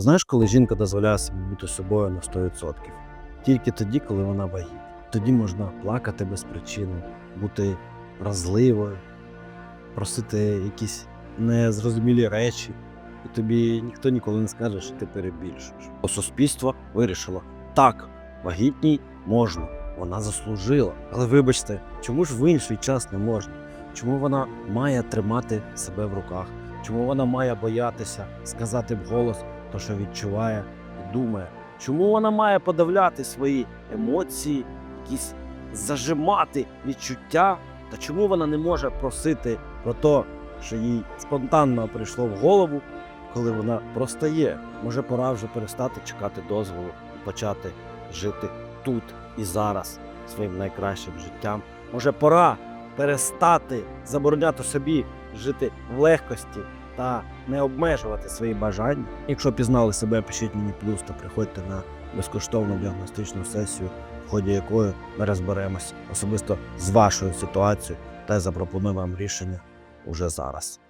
Знаєш, коли жінка дозволяє собі бути собою на 100%? Тільки тоді, коли вона вагітна. Тоді можна плакати без причини, бути вразливою, просити якісь незрозумілі речі, і тобі ніхто ніколи не скаже, що ти перебільшуєш. Бо суспільство вирішило: так, вагітній можна, вона заслужила. Але вибачте, чому ж в інший час не можна? Чому вона має тримати себе в руках? Чому вона має боятися сказати вголос те, що відчуває і думає? Чому вона має подавляти свої емоції, якісь зажимати відчуття? Та чому вона не може просити про те, що їй спонтанно прийшло в голову, коли вона просто є? Може, пора вже перестати чекати дозволу і почати жити тут і зараз своїм найкращим життям? Може, пора перестати забороняти собі жити в легкості та не обмежувати свої бажання. Якщо пізнали себе, пишіть мені плюс та приходьте на безкоштовну діагностичну сесію, в ході якої ми розберемось особисто з вашою ситуацією та запропонуємо вам рішення уже зараз.